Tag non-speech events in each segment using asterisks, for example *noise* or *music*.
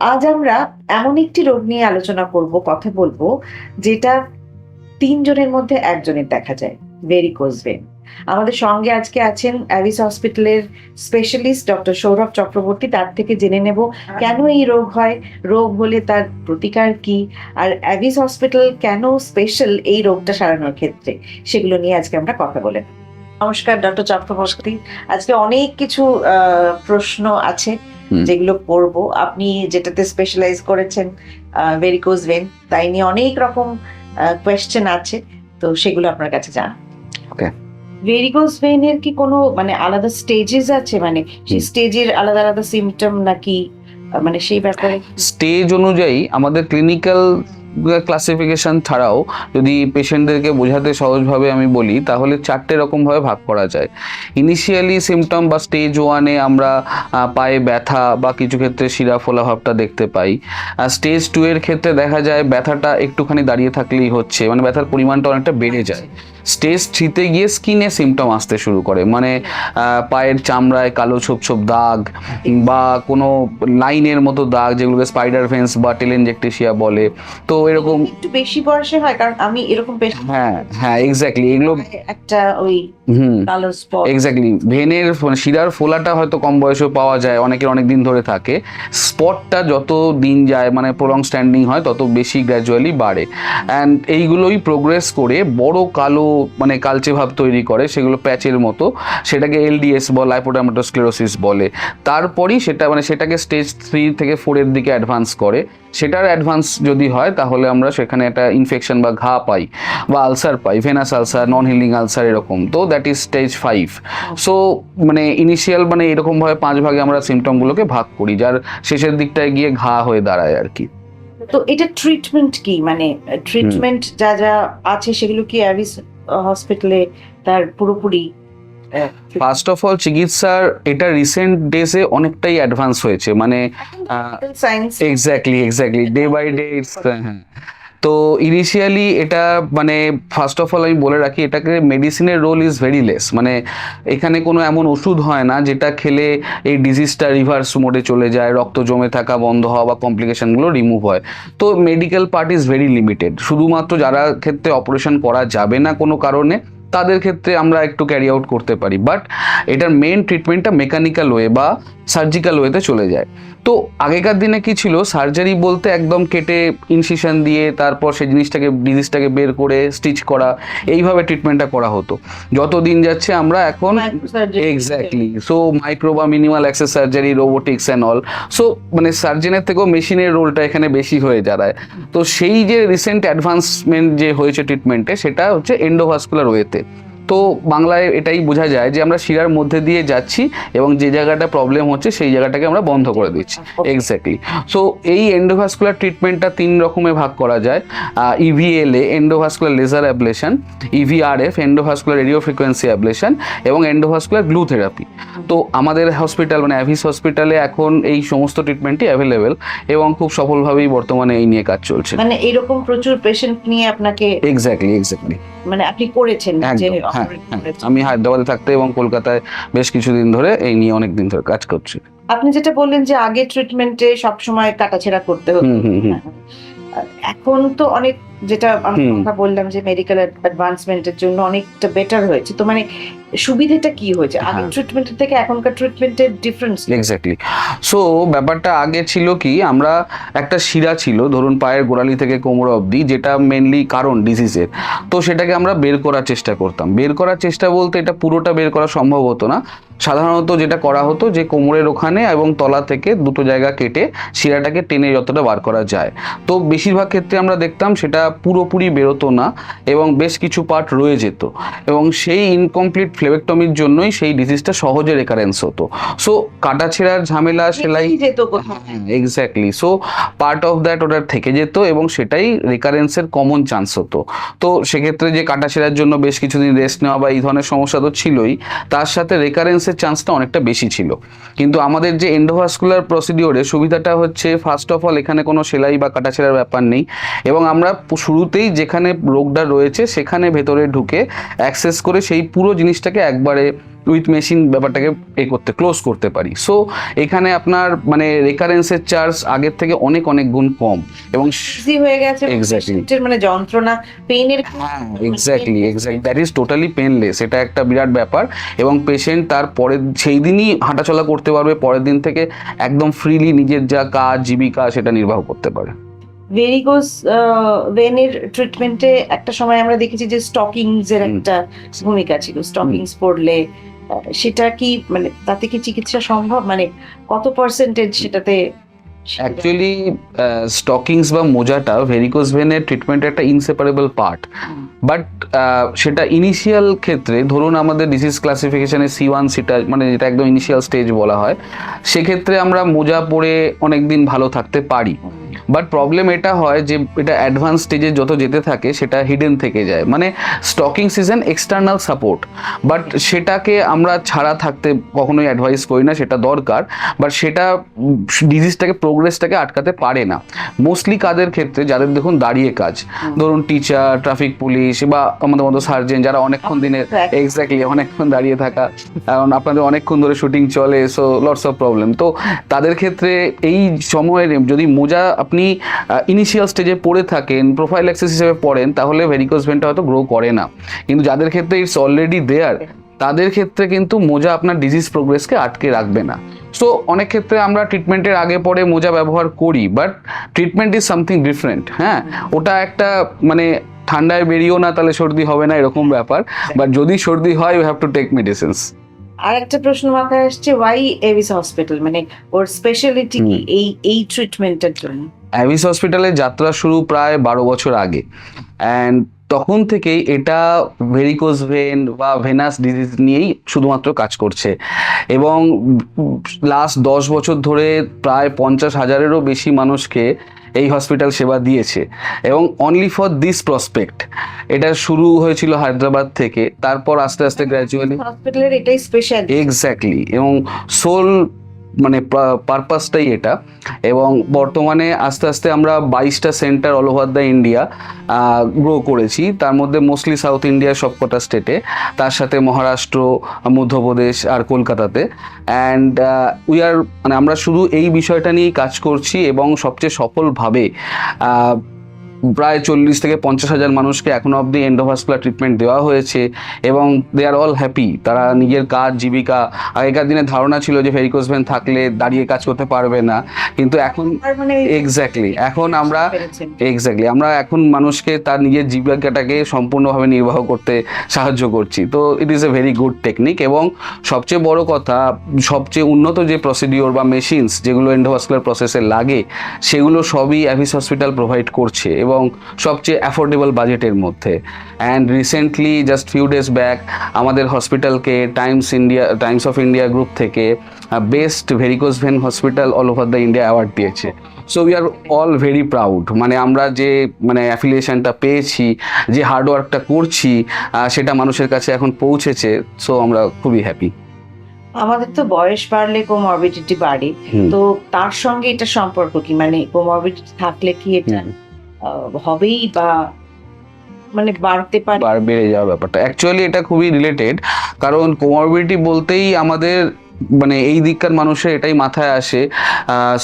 আজ আমরা এমন একটি রোগ নিয়ে আলোচনা করব, কথা বলব, যেটা তিনজনের মধ্যে একজনের দেখা যায় ভেরিকোজ ভেন আমাদের সঙ্গে আজকে আছেন অ্যাভিস হসপিটালের স্পেশালিস্ট ডক্টর সৌরভ চক্রবর্তী, তার থেকে জেনে নেব কেন এই রোগ হয়, রোগ হলে তার প্রতিকার কি, আর অ্যাভিস হসপিটাল কেন স্পেশাল এই রোগটা সারানোর ক্ষেত্রে, সেগুলো নিয়ে আজকে আমরা কথা বলে নমস্কার, ডক্টর চক্রবর্তী আজকে অনেক কিছু প্রশ্ন আছে। যেগুলো করব আপনি যেটাতে স্পেশালাইজ করেছেন ভেরিকোজ ভেন তাই নিয়ে অনেক রকম কোয়েশ্চেন আছে। তো সেগুলো আপনার কাছে জানা। ওকে। ভেরিকোজ ভেনের কি কোনো মানে আলাদা স্টেজেস আছে? মানে সেই স্টেজের আলাদা আলাদা সিমটম নাকি? মানে সেই ব্যাপারে? স্টেজ অনুযায়ী আমাদের ক্লিনিক্যাল ক্লাসিফিকেশন ছাড়াও যদি পেশেন্টদেরকে বোঝাতে সহজভাবে আমি বলি, তাহলে চারটে রকমভাবে ভাগ করা যায়। ইনিশিয়ালি সিমটম বা স্টেজ ওয়ানে আমরা পায়ে ব্যথা বা কিছু ক্ষেত্রে শিরা ফোলাভাবটা দেখতে পাই। আর স্টেজ টু এর ক্ষেত্রে দেখা যায় ব্যথাটা একটুখানি দাঁড়িয়ে থাকলেই হচ্ছে মানে ব্যথার পরিমাণটা অনেকটা বেড়ে যায়। স্টেজ থ্রিতে গিয়ে স্কিনে সিমটম আসতে শুরু করে। মানে পায়ের চামড়ায় কালো ছোপ ছোপ দাগ বা কোনো লাইনের মতো দাগ যেগুলোকে স্পাইডার ফেন্স বা টেলেনজেকটেশিয়া বলে। তো এরকম একটু বেশি বয়সে হয় কারণ আমি এরকম হ্যাঁ হ্যাঁ এক্স্যাক্টলি এগুলো একটা ওই হুম এক্স্যাক্টলি ভেনের শিরার ফোলাটা হয়তো কম বয়সেও পাওয়া যায় অনেকের অনেক দিন ধরে থাকে। স্পটটা যত দিন যায় মানে প্রলং স্ট্যান্ডিং হয় তত বেশি গ্র্যাজুয়ালি বাড়ে। অ্যান্ড এইগুলোই প্রোগ্রেস করে বড় কালো মানে কালচে ভাব তৈরি করে সেগুলো প্যাচের মতো। সেটাকে এলডিএস বলে লাইপোডার্মাটোস্ক্লেরোসিস বলে। তারপরই সেটা মানে সেটাকে স্টেজ থ্রি থেকে ফোরের দিকে অ্যাডভান্স করে। সেটার অ্যাডভান্স যদি হয় তাহলে আমরা সেখানে একটা ইনফেকশন বা ঘা পাই বা আলসার পাই venous ulcer non healing ulcer এরকম। তো that is stage five so মানে ইনিশিয়াল মানে এরকমভাবে পাঁচ ভাগে আমরা সিমটমগুলোকে ভাগ করি যার শেষের দিকটায় গিয়ে ঘা হয়ে দাঁড়ায় আর কি। তো এটা ট্রিটমেন্ট কি? মানে ট্রিটমেন্ট যা যা আছে সেগুলো কি অ্যাভিস হসপিটালে তার পুরোপুরি ফার্স্ট অফ অল চিকিৎসার এটা রিসেন্ট ডেসে অনেকটাই অ্যাডভান্স হয়েছে মানে exactly exactly day by day হ্যাঁ। তো ইনিশিয়ালি এটা মানে ফার্স্ট অফ অল আমি বলে রাখি, এটাকে মেডিসিনের রোল ইজ ভেরি লেস মানে এখানে কোনো এমন ওষুধ হয় না যেটা খেলে এই ডিজিজটা রিভার্স মোডে চলে যায়, রক্ত জমে থাকা বন্ধ হওয়া বা কমপ্লিকেশানগুলো রিমুভ হয়। তো medical part is very limited শুধুমাত্র যারা ক্ষেত্রে অপারেশন করা যাবে না কোনো কারণে তাদের ক্ষেত্রে আমরা একটু ক্যারি আউট করতে পারি বাট এটার মেন ট্রিটমেন্টটা মেকানিক্যাল ওয়ে বা সার্জিক্যাল ওয়েতে চলে যায়। তো আগেকার দিনে কি ছিল? সার্জারি বলতে একদম কেটে ইনসিশন দিয়ে তারপর সেই জিনিসটাকে ডিজিজটাকে বের করে স্টিচ করা এইভাবে ট্রিটমেন্টটা করা হতো। যত দিন যাচ্ছে আমরা এখন এক্স্যাক্টলি সো মাইক্রো বা minimal access surgery robotics and all so মানে সার্জনের থেকেও মেশিনের রোলটা এখানে বেশি হয়ে দাঁড়ায়। তো সেই যে রিসেন্ট অ্যাডভান্সমেন্ট যে হয়েছে ট্রিটমেন্টে সেটা হচ্ছে এন্ডোভাস্কুলার ওয়েতে তো বাংলায় এটাই বোঝা যায় যে আমরা শিরার মধ্যে দিয়ে যাচ্ছি এবং যে জায়গাটা প্রবলেম হচ্ছে সেই জায়গাটাকে আমরা বন্ধ করে দিচ্ছি। এক্স্যাক্টলি সো এই এন্ডোভাস্কুলার ট্রিটমেন্টটা তিন রকমে ভাগ করা যায়। EVLA endovascular laser ablation EVRF endovascular radio frequency ablation এবং এন্ডোভাস্কুলার গ্লু থেরাপি তো আমাদের হসপিটাল মানে অ্যাভিস হসপিটালে এখন এই সমস্ত ট্রিটমেন্টই অ্যাভেলেবেল এবং খুব সফলভাবেই বর্তমানে এই নিয়ে কাজ চলছে। মানে এরকম প্রচুর পেশেন্ট নিয়ে আপনাকে এক্স্যাক্টলি এক্স্যাক্টলি মানে আপনি করেছেন হ্যাঁ হ্যাঁ আমি হায়দ্রাবাদে থাকতে এবং কলকাতায় বেশ কিছুদিন ধরে এই নিয়ে অনেক দিন ধরে কাজ করছি। আপনি যেটা বললেন যে আগে ট্রিটমেন্টে সবসময় কাটাছেড়া করতে হতো। হুম আর এখন তো অনেক যেটা আমি হুম। কথা বললাম যে মেডিকেল অ্যাডভান্সমেন্টের জন্য অনেকটা বেটার হয়েছে। তো মানে সুবিধাটা কি হয়েছে? হ্যাঁ। ট্রিটমেন্টের থেকে এখনকার ট্রিটমেন্টের ডিফারেন্স এক্স্যাক্টলি সো ব্যাপারটা আগে ছিল কি আমরা একটা শিরা ছিল ধরুন পায়ের গোড়ালি থেকে কোমর অবধি যেটা মেনলি কারণ ডিজিজের তো সেটাকে আমরা বের করার চেষ্টা করতাম। বের করার চেষ্টা বলতে এটা পুরোটা বের করা সম্ভব হতো না। সাধারণত যেটা করা হতো যে কোমরের ওখানে এবং তলা থেকে দুটো জায়গা কেটে শিরাটাকে টেনে যতটা বার করা যায়। তো বেশিরভাগ ক্ষেত্রে আমরা দেখতাম সেটা পুরোপুরি বেরোতো না এবং বেশ কিছু পার্ট রয়ে যেত। এবং সেই ইনকমপ্লিট ফ্লেবেক্টমির জন্যই সেই ডিজিজটা সহজে রেকারেন্স হতো। সো কাটা ছেঁড়ার ঝামেলা সেলাই যেত exactly so part of that ওটার থেকে যেত এবং সেটাই রেকারেন্সের কমন চান্স হতো। তো সেক্ষেত্রে যে কাটা ছেঁড়ার জন্য বেশ কিছুদিন রেস্ট নেওয়া বা এই ধরনের সমস্যা তো ছিলই তার সাথে রেকারেন্সের চান্সটা অনেকটা বেশি ছিল। কিন্তু আমাদের যে এন্ডোভাস্কুলার প্রসিডিওরে সুবিধাটা হচ্ছে ফার্স্ট অফ অল এখানে কোনো সেলাই বা কাটা ছেঁড়ার ব্যাপার নেই। এবং আমরা শুরুতেই যেখানে রোগটা রয়েছে সেখানে ভেতরে ঢুকে অ্যাক্সেস করে সেই পুরো জিনিসটা জিনিসটাকে একবারে উইথ মেশিন ব্যাপারটাকে এ করতে ক্লোজ করতে পারি। সো এখানে আপনার মানে রেকারেন্সের চার্জ আগের থেকে অনেক অনেক গুণ কম এবং ইজি হয়ে গেছে। Patient-এর মানে যন্ত্রণা পেইনের হ্যাঁ exactly exactly that is totally painless এটা একটা বিরাট ব্যাপার এবং পেশেন্ট তার পরের সেই দিনই হাঁটাচলা করতে পারবে পরের দিন থেকে একদম ফ্রিলি নিজের যা কাজ জীবিকা সেটা নির্বাহ করতে পারে। ভেরিগোস ভেনের ট্রিটমেন্টে একটা সময় আমরা দেখেছি যে স্টকিংস এর একটা ভূমিকা ছিল। স্টকিংস পড়লে সেটা কি মানে তাতে কি চিকিৎসা সম্ভব? মানে কত পার্সেন্টেজ সেটাতে অ্যাকচুয়ালি স্টকিংস বা মোজাটা ভেরিকোজ ভেনের ট্রিটমেন্টের একটা ইনসেপারেবল পার্ট বাট সেটা ইনিশিয়াল ক্ষেত্রে ধরুন আমাদের ডিজিজ ক্লাসিফিকেশনে সি ওয়ান সিটা মানে যেটা একদম ইনিশিয়াল স্টেজ বলা হয় সেক্ষেত্রে আমরা মোজা পরে অনেক দিন ভালো থাকতে পারি। বাট প্রবলেম এটা হয় যে এটা অ্যাডভান্স স্টেজে যত যেতে থাকে সেটা হিডেন থেকে যায়। মানে stocking season external support but সেটাকে আমরা ছাড়া থাকতে কখনোই অ্যাডভাইস করি না সেটা দরকার। বাট সেটা ডিজিজটাকে প্রোগ্রেসটাকে আটকাতে পারে না। মোস্টলি কাদের ক্ষেত্রে? যাদের দেখুন দাঁড়িয়ে কাজ। ধরুন টিচার ট্রাফিক পুলিশ বা আমাদের মতো সার্জেন যারা অনেকক্ষণ দিনের এক্স্যাক্টলি অনেকক্ষণ দাঁড়িয়ে থাকা। কারণ আপনাদের অনেকক্ষণ ধরে শুটিং চলে সো লটস অফ প্রবলেম তো তাদের ক্ষেত্রে এই সময়ের যদি মোজা আপনি ইনিশিয়াল স্টেজে পড়ে থাকেন প্রোফাইল অ্যাক্সেস হিসেবে পড়েন তাহলে ভেরিকোজ ভেনটা হয়তো গ্রো করে না। কিন্তু যাদের ক্ষেত্রে ইটস অলরেডি দেয়ার তাদের ক্ষেত্রে কিন্তু মোজা আপনার ডিজিজ প্রোগ্রেসকে আটকে রাখবে না। সো অনেক ক্ষেত্রে আমরা ট্রিটমেন্টের আগে পরে মোজা ব্যবহার করি but treatment is something different হ্যাঁ? ওটা একটা মানে ঠান্ডায় বেরিয়েও না তাহলে সর্দি হবে না এরকম ব্যাপার। বাট যদি সর্দি হয় you have to take medicines আর একটা প্রশ্ন মাথায় আসছে ওয়াই এভিস হসপিটাল মানে ওর স্পেশালিটি কি এই এই ট্রিটমেন্টের জন্য? অ্যাভিস হসপিটালের যাত্রা শুরু প্রায় বারো বছর আগে। অ্যান্ড তখন থেকেই এটা ভেরিকোজ ভেন বা ভেনাস ডিজিজ নিয়েই শুধুমাত্র কাজ করছে। এবং লাস্ট দশ বছর ধরে প্রায় পঞ্চাশ হাজারেরও বেশি মানুষকে এই হসপিটাল সেবা দিয়েছে। এবং অনলি ফর দিস প্রসপেক্ট এটা শুরু হয়েছিল হায়দ্রাবাদ থেকে তারপর আস্তে আস্তে গ্র্যাজুয়ালি হসপিটালের এটাই স্পেশাল এক্স্যাক্টলি এবং সোল মানে পারপাসটাই এটা। এবং বর্তমানে আস্তে আস্তে আমরা বাইশটা centre all over the India grow করেছি। তার মধ্যে মোস্টলি সাউথ ইন্ডিয়ার সবকটা স্টেটে তার সাথে মহারাষ্ট্র, মধ্যপ্রদেশ আর কলকাতাতে। অ্যান্ড উই আর মানে আমরা শুধু এই বিষয়টা নিয়েই কাজ করছি এবং সবচেয়ে সফলভাবে প্রায় চল্লিশ থেকে পঞ্চাশ হাজার মানুষকে এখনও অবধি এন্ডোভাস্কুলার ট্রিটমেন্ট দেওয়া হয়েছে এবং দে আর অল হ্যাপি তারা নিজের কাজ জীবিকা আগেকার দিনে ধারণা ছিল যে ভেরিকোজ ভেন থাকলে দাঁড়িয়ে কাজ করতে পারবে না। কিন্তু এখন মানে এক্স্যাক্টলি এখন আমরা এক্স্যাক্টলি আমরা এখন মানুষকে তার নিজের জীবিকাটাকে সম্পূর্ণভাবে নির্বাহ করতে সাহায্য করছি। তো it is a very good technique এবং সবচেয়ে বড় কথা সবচেয়ে উন্নত যে প্রসিডিওর বা মেশিনস যেগুলো এন্ডোভাস্কুলার প্রসেসে লাগে সেগুলো সবই অ্যাভিস হসপিটাল প্রোভাইড করছে। এবং সবচেয়ে অ্যাফোর্ডেবল বাজেটের মধ্যে। And recently just few days back আমাদের হসপিটালকে Times India Times of India group থেকে best varicose vein hospital all over the India award দিয়েছে। So we are all very proud মানে আমরা যে মানে অ্যাফিলিয়েশনটা পেয়েছি যে হার্ডওয়ার্কটা করছি সেটা মানুষের কাছে এখন পৌঁছেছে। সো আমরা খুবই হ্যাপি আমাদের তো বয়স বাড়লে কোমরবিডিটি বাড়ে। তো তার সঙ্গে এটা সম্পর্ক কি? মানে কোমরবিডিটি থাকলে কি এটা হবেই বা মানে বাড়তে পারে। বার বেড়ে যাওয়ার ব্যাপারটা। অ্যাকচুয়ালি এটা খুবই রিলেটেড কারণ কোমরবিডিটি বলতেই আমাদের মানে এই দিককার মানুষের এটাই মাথায় আসে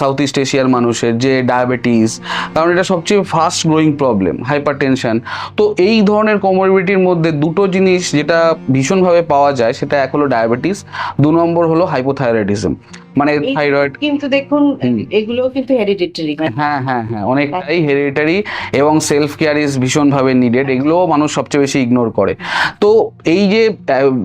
সাউথ ইস্ট এশিয়ার মানুষের যে ডায়াবেটিস কারণ এটা সবচেয়ে fast growing problem hypertension তো এই ধরনের কোমরবিডিটির মধ্যে দুটো জিনিস যেটা ভীষণভাবে পাওয়া যায়, সেটা এক হলো ডায়াবেটিস দু নম্বর হলো হাইপোথাইরয়েডিজম মানে থাইরয়েড কিন্তু দেখুন হুম। এগুলোও কিন্তু হেরিডিটারি হ্যাঁ হ্যাঁ হ্যাঁ অনেকটাই হেরিডিটারি এবং সেলফ কেয়ার ইজ ভীষণভাবে নিডেড এগুলোও মানুষ সবচেয়ে বেশি ইগনোর করে। তো এই যে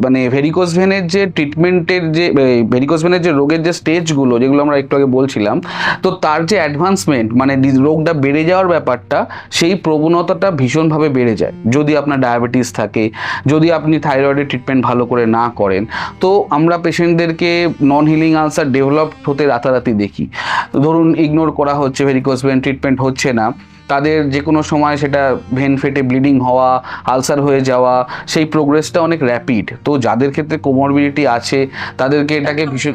মানে ভেরিকোজ ভেনের যে ট্রিটমেন্টের যে ভেরিকোজ ভেনের যে রোগের যে স্টেজগুলো যেগুলো আমরা একটু আগে বলছিলাম তো তার যে অ্যাডভান্সমেন্ট মানে রোগটা বেড়ে যাওয়ার ব্যাপারটা সেই প্রবণতাটা ভীষণভাবে বেড়ে যায়। যদি আপনার ডায়াবেটিস থাকে যদি আপনি থাইরয়েডের ট্রিটমেন্ট ভালো করে না করেন তো আমরা পেশেন্টদেরকে নন হিলিং আলসার ডেভেলপ হতে রাতারাতি দেখি। ধরুন ইগনোর করা হচ্ছে ভেরিকোজ ভেন ট্রিটমেন্ট হচ্ছে না তাদের যে কোনো সময় সেটা ভেন ফেটে ব্লিডিং হওয়া আলসার হয়ে যাওয়া সেই প্রোগ্রেসটা অনেক র্যাপিড তো যাদের ক্ষেত্রে কোমরবিডিটি আছে তাদেরকে এটাকে ভীষণ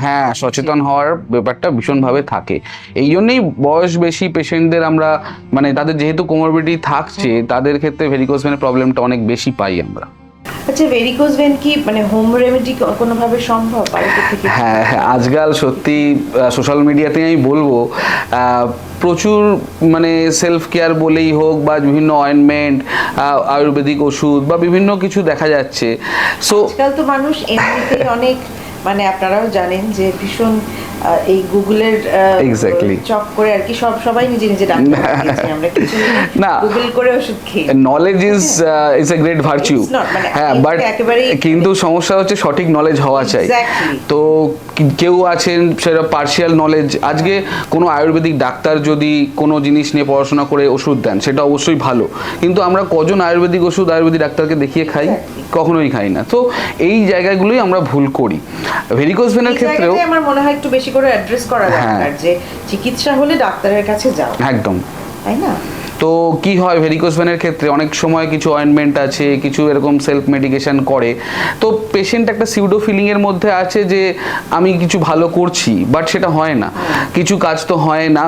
হ্যাঁ সচেতন হওয়ার ব্যাপারটা ভীষণভাবে থাকে। এই জন্যই বয়স বেশি পেশেন্টদের আমরা মানে তাদের যেহেতু কোমরবিডিটি থাকছে তাদের ক্ষেত্রে ভেরিকোজ ভেনের প্রবলেমটা অনেক বেশি পাই আমরা। আচ্ছা ভেরিকোজ ভেন কি মানে হোম রেমেডি কোনোভাবে সম্ভব? বাড়িতে থেকে হ্যাঁ হ্যাঁ আজকাল সত্যি সোশ্যাল মিডিয়াতে আমি বলব আহ, প্রচুর মানে সেলফ কেয়ার বলেই হোক বা বিভিন্ন অয়েনমেন্ট আয়ুর্বেদিক ওষুধ বা বিভিন্ন কিছু দেখা যাচ্ছে। সো আজকাল তো মানুষ এমনিতেই অনেক মানে আপনারাও জানেন যে ভীষণ এই গুগলের Exactly. চক করে আর কি সব সবাই নিজে নিজে ডাক্তার *laughs* আমরা। কিছু না। গুগল করে ওষুধ খেয়ে। Knowledge is is a great virtue মানে হ্যাঁ বাট কিন্তু সমস্যা হচ্ছে সঠিক নলেজ হওয়া চাই। তো কেউ আছেন সেটা পার্শিয়াল নলেজ আজকে কোনো আয়ুর্বেদিক ডাক্তার যদি কোনো জিনিস নিয়ে পড়াশোনা করে ওষুধ দেন সেটা অবশ্যই ভালো। কিন্তু আমরা কজন আয়ুর্বেদিক ওষুধ আয়ুর্বেদিক ডাক্তারকে দেখিয়ে খাই. কখনোই খাই না। তো এই জায়গাগুলোই আমরা ভুল করি। ভেরিকোজ ভেনের ক্ষেত্রেও আমার মনে হয় একটু বেশি করে অ্যাড্রেস করা হ্যাঁ। দরকার যে চিকিৎসা হলে ডাক্তারের কাছে যাও। একদম। তাই না? তো কি হয় ভেরিকোজ ভেনের ক্ষেত্রে? অনেক সময় কিছু অয়েনমেন্ট আছে কিছু এরকম সেলফ মেডিকেশন করে। তো পেশেন্ট একটা সিউডো ফিলিংয়ের মধ্যে আছে যে আমি কিছু ভালো করছি বাট সেটা হয় না। কিছু কাজ তো হয় না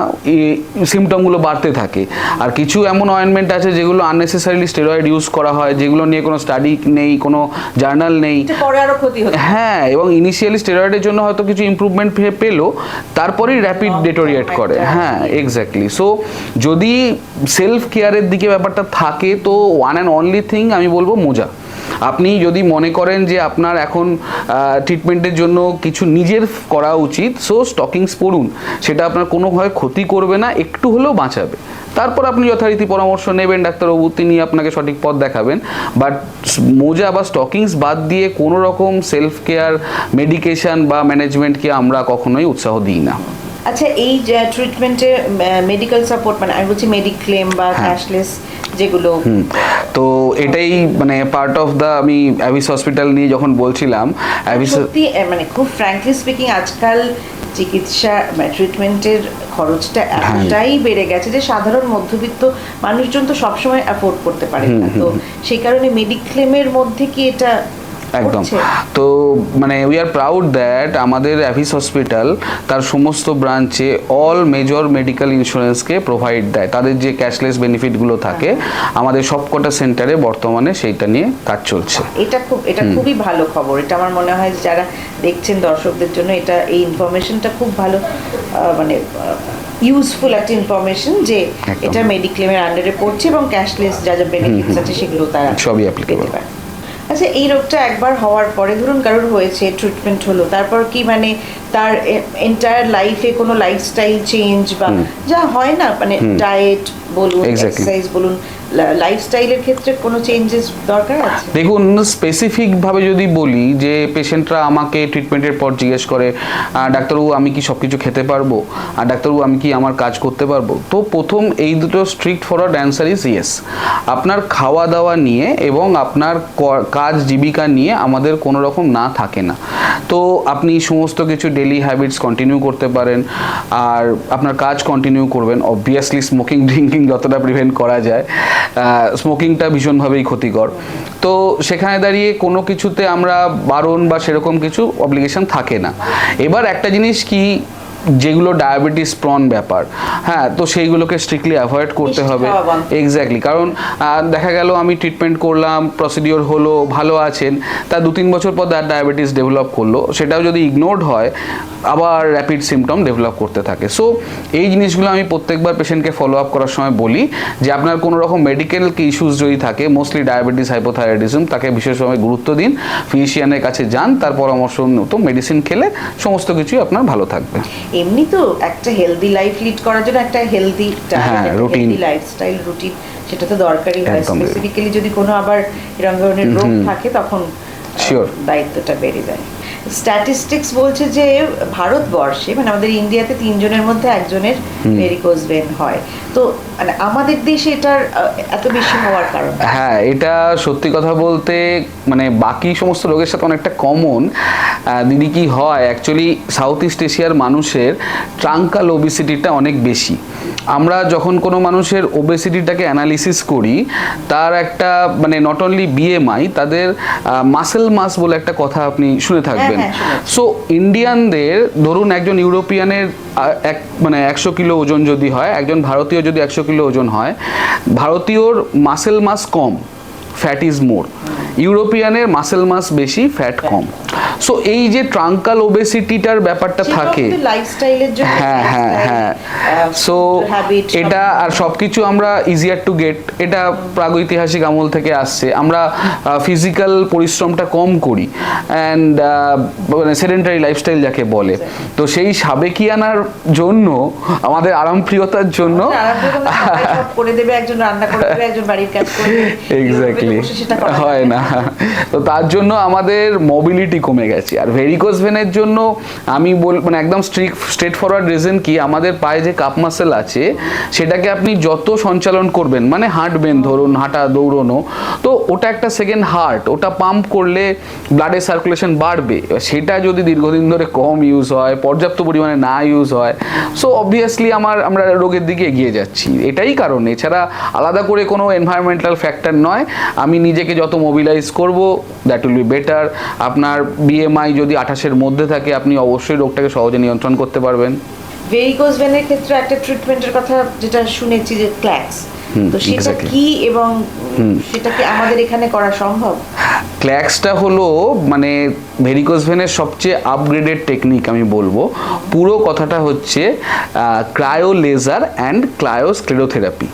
সিমটমগুলো বাড়তে থাকে। আর কিছু এমন অয়েনমেন্ট আছে যেগুলো আননেসেসারিলি স্টেরয়েড ইউজ করা হয় যেগুলো নিয়ে কোনো স্টাডি নেই কোনো জার্নাল নেই। হ্যাঁ এবং ইনিশিয়ালি স্টেরয়েডের জন্য হয়তো কিছু ইমপ্রুভমেন্ট পেল তারপরেই র্যাপিড ডেটোরিয়েট করে। হ্যাঁ এক্স্যাক্টলি সো যদি সেলফ কেয়ারের দিকে ব্যাপারটা থাকে, তো ওয়ান অ্যান্ড অনলি থিং আমি বলব মোজা। আপনি যদি মনে করেন যে আপনার এখন ট্রিটমেন্টের জন্য কিছু নিজের করা উচিত সো স্টকিংস পড়ুন সেটা আপনার কোনোভাবে ক্ষতি করবে না, একটু হলেও বাঁচাবে। তারপর আপনি যথারীতি পরামর্শ নেবেন ডাক্তারবাবু তিনি আপনাকে সঠিক পথ দেখাবেন। বাট মোজা বা স্টকিংস বাদ দিয়ে কোনো রকম সেলফ কেয়ার মেডিকেশন বা ম্যানেজমেন্টকে আমরা কখনোই উৎসাহ দিই না। আচ্ছা এই ট্রিটমেন্টে মেডিকেল সাপোর্ট মানে আমি বলছি মেডিক্লেম বা। ক্যাশলেস যেগুলো। তো এটাই মানে পার্ট অফ দা আমি অ্যাভিস হসপিটাল নিয়ে যখন বলছিলাম অ্যাভিস সত্যি মানে খুব ফ্র্যাঙ্কলি স্পিকিং আজকাল চিকিৎসা ট্রিটমেন্টের খরচটা হ্যাঁ। এতটাই বেড়ে গেছে যে সাধারণ মধ্যবিত্ত মানুষজন তো সবসময় অ্যাফোর্ড করতে পারে না তো সেই কারণে মেডিক্লেমের মধ্যে কি এটা একদম। তো মানে উই আর প্রাউড দ্যাট আমাদের অ্যাভিস হসপিটাল তার সমস্ত ব্রাঞ্চে অল মেজর মেডিকেল ইন্স্যুরেন্সকে প্রোভাইড দেয়। তাদের যে ক্যাশলেস বেনিফিটগুলো থাকে আমাদের সবকটা সেন্টারে বর্তমানে সেইটা নিয়ে কাজ চলছে। এটা খুব এটা খুবই ভালো খবর। এটা আমার মনে হয় যারা দেখছেন দর্শকদের জন্য এটা এই ইনফরমেশনটা খুব ভালো মানে ইউজফুল একটা ইনফরমেশন যে এটা মেডিক্লেমের আন্ডারে পড়ছে এবং ক্যাশলেস যা যা বেনিফিটস আছে সেগুলো তারা সবই applicable। আচ্ছা এই রোগটা একবার হওয়ার পরে ধরুন কারোর হয়েছে ট্রিটমেন্ট হলো তারপর কি মানে তার এন্টায়ার লাইফে কোনো লাইফস্টাইল চেঞ্জ বা যা হয় না মানে ডায়েট বলুন এক্সারসাইজ বলুন লাইফস্টাইলের ক্ষেত্রে কোনো চেঞ্জেস দরকার আছে? দেখুন স্পেসিফিকভাবে যদি বলি যে পেশেন্টরা আমাকে ট্রিটমেন্টের পর জিজ্ঞেস করে ডাক্তারবাবু, আমি কি সব কিছু খেতে পারব? আর ডাক্তারবাবু, আমি কি আমার কাজ করতে পারব? তো প্রথম এই দুটো strict forward answer is yes আপনার খাওয়া দাওয়া নিয়ে এবং আপনার কাজ, জীবিকা নিয়ে আমাদের কোনো রকম না থাকে না। তো আপনি সমস্ত কিছু ডেলি হ্যাবিটস কন্টিনিউ করতে পারেন, আর আপনার কাজ কন্টিনিউ করবেন। অবভিয়াসলি স্মোকিং ড্রিঙ্কিং যতটা প্রিভেন্ট করা যায়। স্মোকিংটা ভীষণভাবেই ক্ষতিকর। তো সেখানে দাঁড়িয়ে কোনো কিছুতে আমরা বারণ বা সেরকম কিছু অব্লিগেশন থাকে না। এবার একটা জিনিস কি যেগুলো ডায়াবেটিস প্রন ব্যাপার। হ্যাঁ তো সেইগুলোকে স্ট্রিক্টলি অ্যাভয়েড করতে হবে। এক্স্যাক্টলি কারণ দেখা গেল আমি ট্রিটমেন্ট করলাম প্রসিডিওর হলো ভালো আছেন তা দু তিন বছর পর তার ডায়াবেটিস ডেভেলপ করল। সেটাও যদি ইগনোরড হয় আবার র্যাপিড সিমটম ডেভেলপ করতে থাকে। সো এই জিনিসগুলো আমি প্রত্যেকবার পেশেন্টকে ফলো আপ করার সময় বলি যে আপনার কোনো রকম মেডিকেল কি ইস্যুস যদি থাকে মোস্টলি ডায়াবেটিস হাইপোথাইরয়েডিজম তাকে বিশেষভাবে গুরুত্ব দিন ফিজিশিয়ানের কাছে যান তার পরামর্শ মতো মেডিসিন খেলে সমস্ত কিছুই আপনার ভালো থাকবে। এমনি তো একটা হেলদি লাইফ লিড করার জন্য একটা healthy routine healthy lifestyle routine সেটা তো দরকারই হয়। স্পেসিফিক্যালি যদি কোনো আবার এরকম ধরনের রোগ থাকে তখন দায়িত্বটা বেড়ে যায়। স্ট্যাটিস্টিক্স বলছে যে ভারতবর্ষে মানে আমাদের ইন্ডিয়াতে তিনজনের মধ্যে একজনের ভেরিকোজ ভেন হয়। তো মানে আমাদের দেশে এটার এত বেশি হওয়ার কারণ হ্যাঁ এটা সত্যি কথা বলতে মানে বাকি সমস্ত রোগের সাথে অনেকটা কমন দিদি কি হয় অ্যাকচুয়ালি সাউথ ইস্ট এশিয়ার মানুষের ট্রাঙ্কাল ওবিসিটিটা অনেক বেশি। আমরা যখন কোনো মানুষের ওবেসিটিটাকে অ্যানালিসিস করি তার একটা মানে নট অনলি বিএমআই তাদের মাসেল মাস বলে একটা কথা আপনি শুনে থাকবেন। হ্যাঁ, সো ইন্ডিয়ানদের ধরুন একজন ইউরোপিয়ানের এক মানে একশো কিলো ওজন যদি হয় একজন ভারতীয় যদি একশো কিলো ওজন হয় ভারতীয়র মাসেল মাস কম ফ্যাট ইজ মোর ইউরোপিয়ানের মাসেল মাস বেশি ফ্যাট কম। সো এই যে ট্রাঙ্কাল ওবেসিটিটার ব্যাপারটা থাকে হ্যাঁ হ্যাঁ হ্যাঁ। সো এটা আর সবকিছু আমরা ইজিয়ার টু গেট এটা প্রাগৈতিহাসিক আমল থেকে আসছে। আমরা ফিজিক্যাল পরিশ্রমটা কম করি অ্যান্ড মানে সেডেন্টারি লাইফস্টাইল যাকে বলে। তো সেই সাবেকিয়ানার জন্য আমাদের আরামপ্রিয়তার জন্য করে দেবে একজন রান্না করে দেবে একজন বাড়ির কাজ করে *laughs* এক্স্যাক্টলি হয় না। তো তার জন্য আমাদের মোবিলিটি কমে গেছে। আর ভেরিকোস ভেনের জন্য আমি বল মানে একদম স্ট্রিক স্ট্রেট ফরওয়ার্ড রিজন কি, আমাদের পায়ে যে কাপ মাসেল আছে, সেটাকে আপনি যত সঞ্চালন করবেন মানে হাঁটবেন ধরুন, হাঁটা, দৌড়নো, তো ওটা একটা সেকেন্ড হার্ট ওটা পাম্প করলে ব্লাডের সার্কুলেশন বাড়বে। সেটা যদি দীর্ঘদিন ধরে কম ইউজ হয়, পর্যাপ্ত পরিমাণে না ইউজ হয় সো অবভিয়াসলি আমার, আমরা রোগের দিকে এগিয়ে যাচ্ছি। এটাই কারণ, এছাড়া আলাদা করে কোনো এনভায়রনমেন্টাল ফ্যাক্টর নয়। আমি নিজেকে যত মোবিলাইজ করব দ্যাট উইল বি বেটার আপনার বিএমআই যদি আঠাশের মধ্যে থাকে, আপনি অবশ্যই রোগটাকে সহজে নিয়ন্ত্রণ করতে পারবেন। ভেরিকোজ ভেনের ক্ষেত্রে একটা ট্রিটমেন্টের কথা যেটা শুনেছি যে ক্ল্যাক্স তো সেটা. কি এবং সেটা কি আমাদের এখানে করা সম্ভব? ক্ল্যাক্সটা হলো মানে ভেরিকোজ ভেনের সবচেয়ে আপগ্রেডেড টেকনিক আমি বলব। পুরো কথাটা হচ্ছে cryo laser and cryo sclerotherapy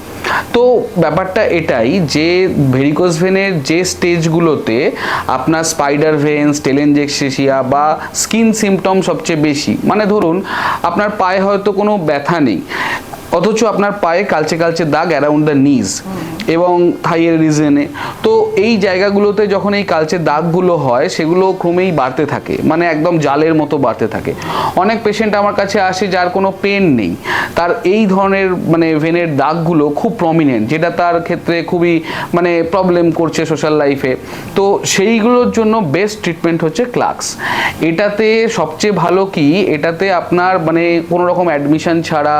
তো ব্যাপারটা এটাই যে ভেরিকোজ ভেনের যে স্টেজগুলোতে আপনার স্পাইডার ভেন স্টেলেনজেক্সেশিয়া বা স্কিন সিমটম সবচেয়ে বেশি। মানে ধরুন আপনার পায়ে হয়তো কোনো ব্যথা নেই। অথচ আপনার পায়ে কালচে কালচে দাগ অ্যারাউন্ড দ্য নিজ এবং থাইয়ের রিজনে তো এই জায়গাগুলোতে যখন এই কালচে দাগগুলো হয়, সেগুলো ক্রমেই বাড়তে থাকে। মানে একদম জালের মতো বাড়তে থাকে। অনেক পেশেন্ট আমার কাছে আসে যার কোনো পেন নেই। তার এই ধরনের মানে ভেনের দাগগুলো খুব প্রমিনেন্ট যেটা তার ক্ষেত্রে খুবই মানে প্রবলেম করছে সোশ্যাল লাইফে তো সেইগুলোর জন্য বেস্ট ট্রিটমেন্ট হচ্ছে ক্লাক্স এটাতে সবচেয়ে ভালো কি? এটাতে আপনার মানে কোনো রকম অ্যাডমিশন ছাড়া,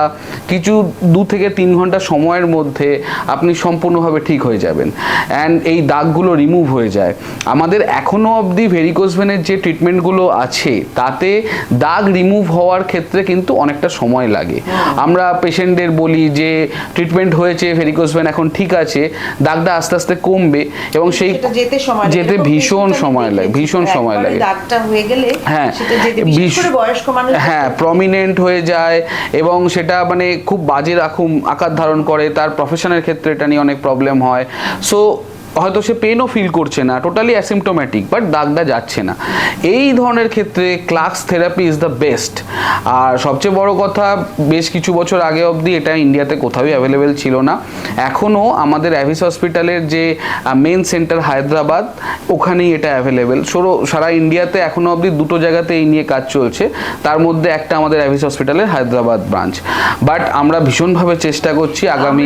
কিছু দু থেকে তিন ঘণ্টা সময়ের মধ্যে আপনি সম্পূর্ণভাবে ঠিক হয়ে যাবেন। অ্যান্ড এই দাগগুলো রিমুভ হয়ে যায়। আমাদের এখনও অবধি ভেরিকোজ ভেনের যে ট্রিটমেন্টগুলো আছে তাতে দাগ রিমুভ হওয়ার ক্ষেত্রে কিন্তু অনেকটা সময় লাগে। আমরা পেশেন্টদের বলি যে ট্রিটমেন্ট হয়েছে ভেরিকোজ ভেন এখন ঠিক আছে দাগটা আস্তে আস্তে কমবে। এবং সেই যেতে সময় যেতে ভীষণ সময় লাগে ভীষণ সময় লাগে। হয়ে হ্যাঁ প্রমিনেন্ট হয়ে যায় এবং সেটা মানে খুব বাজে রাখুম আকার ধারণ করে তার প্রফেশনের ক্ষেত্রে এটা নিয়ে অনেক প্রবলেম হয়। সো হয়তো সে পেনও ফিল করছে না টোটালি অ্যাসিমটোম্যাটিক বাট দাগটা যাচ্ছে না। এই ধরনের ক্ষেত্রে CLACS therapy is the best আর সবচেয়ে বড় কথা বেশ কিছু বছর আগে অবধি এটা ইন্ডিয়াতে কোথাও অ্যাভেলেবেল ছিল না। এখনও আমাদের অ্যাভিস হসপিটালের যে মেন সেন্টার হায়দ্রাবাদ ওখানেই এটা অ্যাভেলেবেল সরো সারা ইন্ডিয়াতে এখনও অবধি দুটো জায়গাতে এই নিয়ে কাজ চলছে। তার মধ্যে একটা আমাদের অ্যাভিস হসপিটালের হায়দ্রাবাদ ব্রাঞ্চ বাট আমরা ভীষণভাবে চেষ্টা করছি আগামী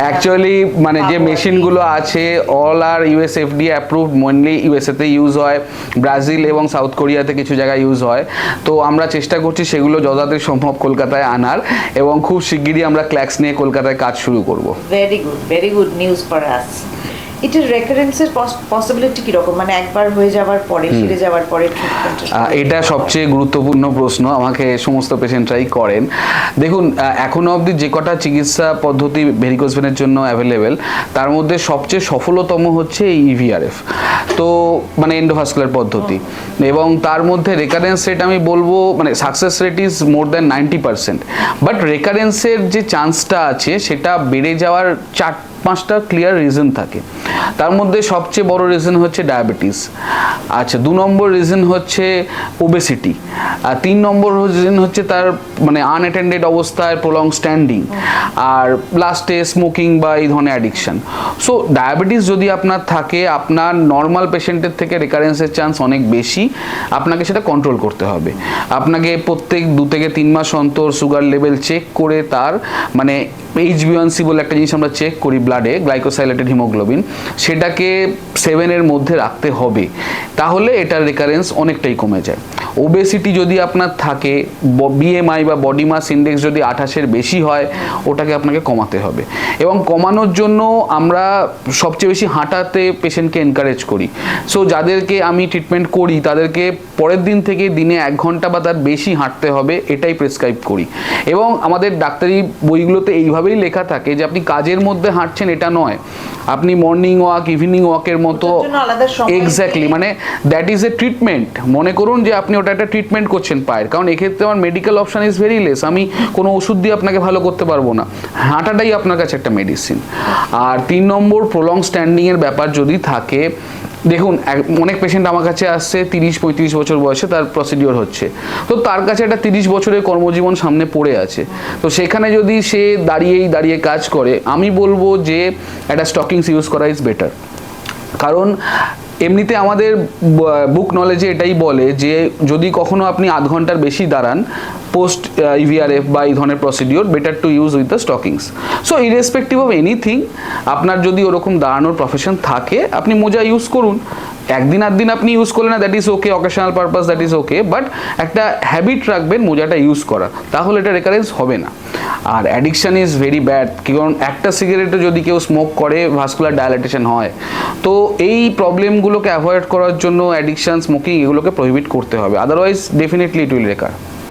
অ্যাকচুয়ালি *laughs* মানে যে? মেশিনগুলো আছে all are US FD approved mainly ইউএসএতে use হয় ব্রাজিল এবং সাউথ কোরিয়াতে কিছু জায়গায় ইউজ হয় তো আমরা চেষ্টা করছি সেগুলো যথাযথ সম্ভব কলকাতায় আনার এবং খুব শিগগিরই আমরা ক্ল্যাক্স নিয়ে কলকাতায় কাজ শুরু করব very good very good news for us এটার রেকারেন্সের পসিবিলিটি কীরকম? মানে একবার হয়ে যাওয়ার পরে সেরে যাওয়ার পরে এটা সবচেয়ে গুরুত্বপূর্ণ প্রশ্ন আমাকে সমস্ত পেশেন্টরাই করেন। দেখুন এখনও অবধি যে কটা চিকিৎসা পদ্ধতি ভেরিকোজ ভেনের জন্য অ্যাভেলেবেল তার মধ্যে সবচেয়ে সফলতম হচ্ছে এই ইভিআরএফ তো মানে এন্ডোভাস্কুলার পদ্ধতি। এবং তার মধ্যে রেকারেন্স রেট আমি বলব মানে success rate is more than ninety percent but রেকারেন্সের যে চান্সটা আছে সেটা বেড়ে যাওয়ার চার পাঁচটা ক্লিয়ার রিজন থাকে। তার মধ্যে সবচেয়ে বড় রিজন হচ্ছে ডায়াবেটিস আচ্ছা দু নম্বর রিজন হচ্ছে ওবেসিটি আর তিন নম্বর রিজন হচ্ছে তার মানে আনঅ্যাটেন্ডেড অবস্থায় প্রলং স্ট্যান্ডিং আর লাস্টে স্মোকিং বা এই ধরনের অ্যাডিকশান সো ডায়াবেটিস যদি আপনার থাকে, আপনার নর্মাল পেশেন্টের থেকে রেকারেন্সের চান্স অনেক বেশি। আপনাকে সেটা কন্ট্রোল করতে হবে। আপনাকে প্রত্যেক দু থেকে তিন মাস অন্তর সুগার লেভেল চেক করে তার মানে এইচবিওয়ানসি বলে একটা জিনিস আমরা চেক করি ব্লাডে গ্লাইকোসাইলেটেড হিমোগ্লোবিন সেটাকে সেভেনের মধ্যে রাখতে হবে, তাহলে এটার রেকারেন্স অনেকটাই কমে যায়। ওবেসিটি যদি আপনার থাকে বিএমআই বা বডি মাস ইন্ডেক্স যদি আঠাশের বেশি হয়, ওটাকে আপনাকে কমাতে হবে। এবং কমানোর জন্য আমরা সবচেয়ে বেশি হাঁটাতে পেশেন্টকে এনকারেজ করি। সো যাদেরকে আমি ট্রিটমেন্ট করি, তাদেরকে পরের দিন থেকে দিনে এক ঘণ্টা বা তার বেশি হাঁটতে হবে, এটাই প্রেসক্রাইব করি। এবং আমাদের ডাক্তারি বইগুলোতে এইভাবেই লেখা থাকে যে, আপনি কাজের মধ্যে হাঁটছেন হাঁটছেন এটা নয়। আপনি মর্নিং ওয়াক ইভিনিং ওয়াকের মতো এক্স্যাক্টলি মানে দ্যাট ইজ এ ট্রিটমেন্ট মনে করুন যে আপনি ওটা একটা ট্রিটমেন্ট করছেন পায়ের। কারণ এক্ষেত্রে আমার medical option is very less আমি কোনো ওষুধ দিয়ে আপনাকে ভালো করতে পারব না। হাঁটাটাই আপনার কাছে একটা মেডিসিন আর তিন নম্বর প্রলং স্ট্যান্ডিংয়ের ব্যাপার যদি থাকে দেখুন অনেক পেশেন্ট আমার কাছে আসছে, তিরিশ, পঁয়ত্রিশ বছর বয়সে তার প্রসিডিওর হচ্ছে। তো তার কাছে একটা তিরিশ বছরের কর্মজীবন সামনে পড়ে আছে। তো সেখানে যদি সে দাঁড়িয়েই দাঁড়িয়ে কাজ করে, আমি বলব যে একটা স্টকিংস ইউজ করা ইজ বেটার কারণ এমনিতে আমাদের বুক নলেজে এটাই বলে যে যদি কখনো আপনি আধ ঘণ্টার বেশি দাঁড়ান পোস্ট ইভিআরএফ বা এই ধরনের procedure better to use with the stockings so irrespective of anything আপনার যদি ওরকম দাঁড়ানোর প্রফেশন থাকে, আপনি মোজা ইউজ করুন। একদিন আধ দিন আপনি ইউজ করলেন that is okay occasional purpose that is okay but একটা হ্যাবিট রাখবেন মোজাটা ইউজ করা, তাহলে এটা রেকারেন্স হবে না। আর অ্যাডিকশান ইজ ভেরি ব্যাড কারণ একটা সিগারেটও যদি কেউ স্মোক করে ভাস্কুলার ডায়ালাইটেশন হয়, তো এই প্রবলেমগুলোকে অ্যাভয়েড করার জন্য অ্যাডিকশান স্মোকিং এগুলোকে প্রহিবিট করতে হবে otherwise definitely it will recur